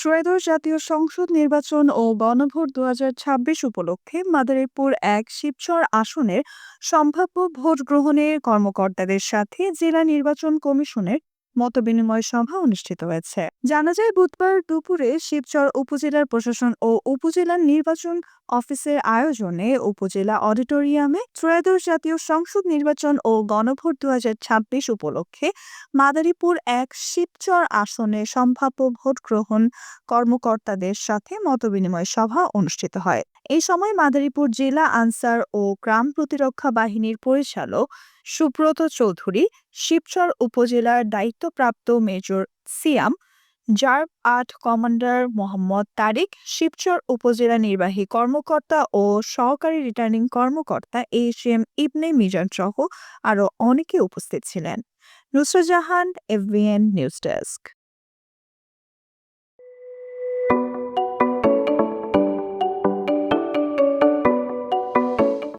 ত্রয়োদশ জাতীয় সংসদ নির্বাচন ও গণভোট দু হাজার উপলক্ষে মাদারীপুর এক শিবচর আসনের সম্ভাব্য ভোট গ্রহণের কর্মকর্তাদের সাথে জেলা নির্বাচন কমিশনের মতবিনিময় সভা অনুষ্ঠিত হয়েছে। জানা যায়, বুধবার দুপুরে শিবচর উপজেলার প্রশাসন ও উপজেলার নির্বাচন অফিসের আয়োজনে উপজেলা অডিটোরিয়ামে ত্রয়োদশ জাতীয় সংসদ নির্বাচন ও গণভোট দুহাজার ছাব্বিশ উপলক্ষে মাদারীপুর এক শিবচর আসনে সম্ভাব্য ভোট গ্রহণ কর্মকর্তাদের সাথে মতবিনিময় সভা অনুষ্ঠিত হয়। এই সময় মাদারীপুর জেলা আনসার ও গ্রাম প্রতিরক্ষা বাহিনীর পরিচালক সুব্রত চৌধুরী শিবচর উপজেলার দায়িত্বপ্রাপ্ত মেজর সিয়াম জার্ভ আট কমান্ডার মোহাম্মদ তারিক, শিবচর উপজেলা নির্বাহী কর্মকর্তা ও সহকারী রিটার্নিং কর্মকর্তা এইচ এম ইবনে মিজান সহ আরও অনেকে উপস্থিত ছিলেন। Nusrat Jahan, FBN news desk.